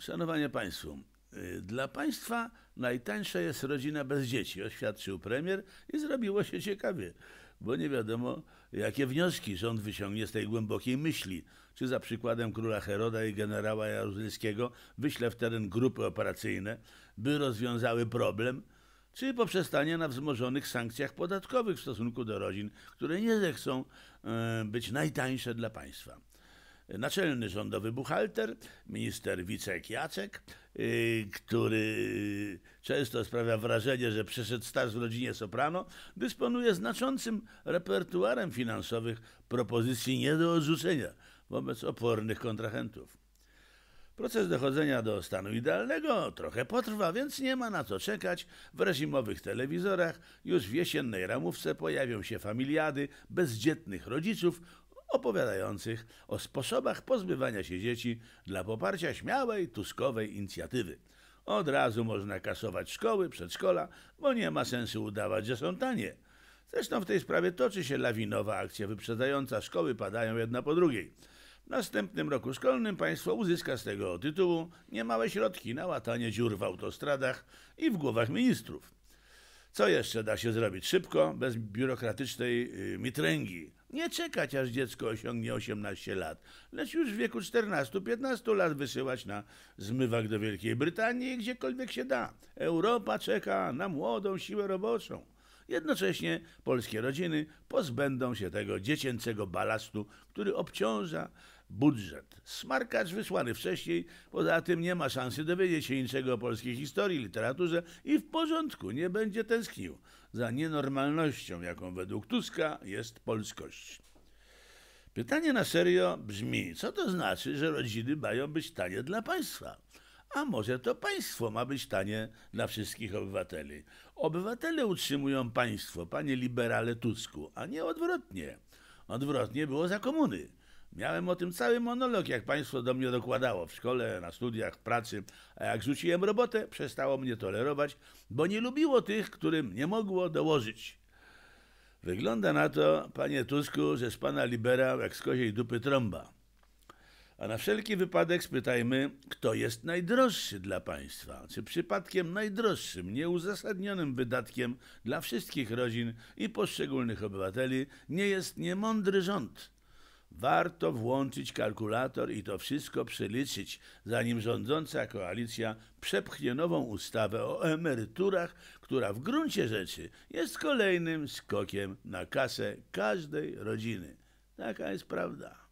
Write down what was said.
Szanowanie Państwu, y, dla Państwa najtańsza jest rodzina bez dzieci, oświadczył premier i zrobiło się ciekawie, bo nie wiadomo, jakie wnioski rząd wyciągnie z tej głębokiej myśli. Czy za przykładem króla Heroda i generała Jaruzelskiego wyśle w teren grupy operacyjne, by rozwiązały problem, czy poprzestanie na wzmożonych sankcjach podatkowych w stosunku do rodzin, które nie zechcą e, być najtańsze dla państwa naczelny rządowy buchalter, minister Wicek Jacek, y, który często sprawia wrażenie, że przeszedł staż w rodzinie Soprano, dysponuje znaczącym repertuarem finansowych propozycji nie do odrzucenia wobec opornych kontrahentów. Proces dochodzenia do stanu idealnego trochę potrwa, więc nie ma na co czekać. W reżimowych telewizorach już w jesiennej ramówce pojawią się familiady bezdzietnych rodziców opowiadających o sposobach pozbywania się dzieci dla poparcia śmiałej, tuskowej inicjatywy. Od razu można kasować szkoły, przedszkola, bo nie ma sensu udawać, że są tanie. Zresztą w tej sprawie toczy się lawinowa akcja wyprzedzająca, szkoły padają jedna po drugiej. W następnym roku szkolnym państwo uzyska z tego tytułu niemałe środki na łatanie dziur w autostradach i w głowach ministrów. Co jeszcze da się zrobić szybko, bez biurokratycznej yy, mitręgi? Nie czekać, aż dziecko osiągnie 18 lat, lecz już w wieku 14-15 lat wysyłać na zmywak do Wielkiej Brytanii i gdziekolwiek się da. Europa czeka na młodą siłę roboczą. Jednocześnie polskie rodziny pozbędą się tego dziecięcego balastu, który obciąża budżet. Smarkacz wysłany wcześniej, poza tym nie ma szansy dowiedzieć się niczego o polskiej historii, literaturze i w porządku nie będzie tęsknił za nienormalnością, jaką według Tuska jest polskość. Pytanie na serio brzmi, co to znaczy, że rodziny mają być tanie dla państwa? A może to państwo ma być tanie dla wszystkich obywateli? Obywatele utrzymują państwo, panie liberale Tusku, a nie odwrotnie. Odwrotnie było za komuny. Miałem o tym cały monolog, jak państwo do mnie dokładało w szkole, na studiach, w pracy, a jak rzuciłem robotę, przestało mnie tolerować, bo nie lubiło tych, którym nie mogło dołożyć. Wygląda na to, panie Tusku, że z pana libera jak z koziej dupy trąba. A na wszelki wypadek spytajmy, kto jest najdroższy dla państwa? Czy przypadkiem najdroższym, nieuzasadnionym wydatkiem dla wszystkich rodzin i poszczególnych obywateli nie jest niemądry rząd? Warto włączyć kalkulator i to wszystko przeliczyć, zanim rządząca koalicja przepchnie nową ustawę o emeryturach, która w gruncie rzeczy jest kolejnym skokiem na kasę każdej rodziny. Taka jest prawda.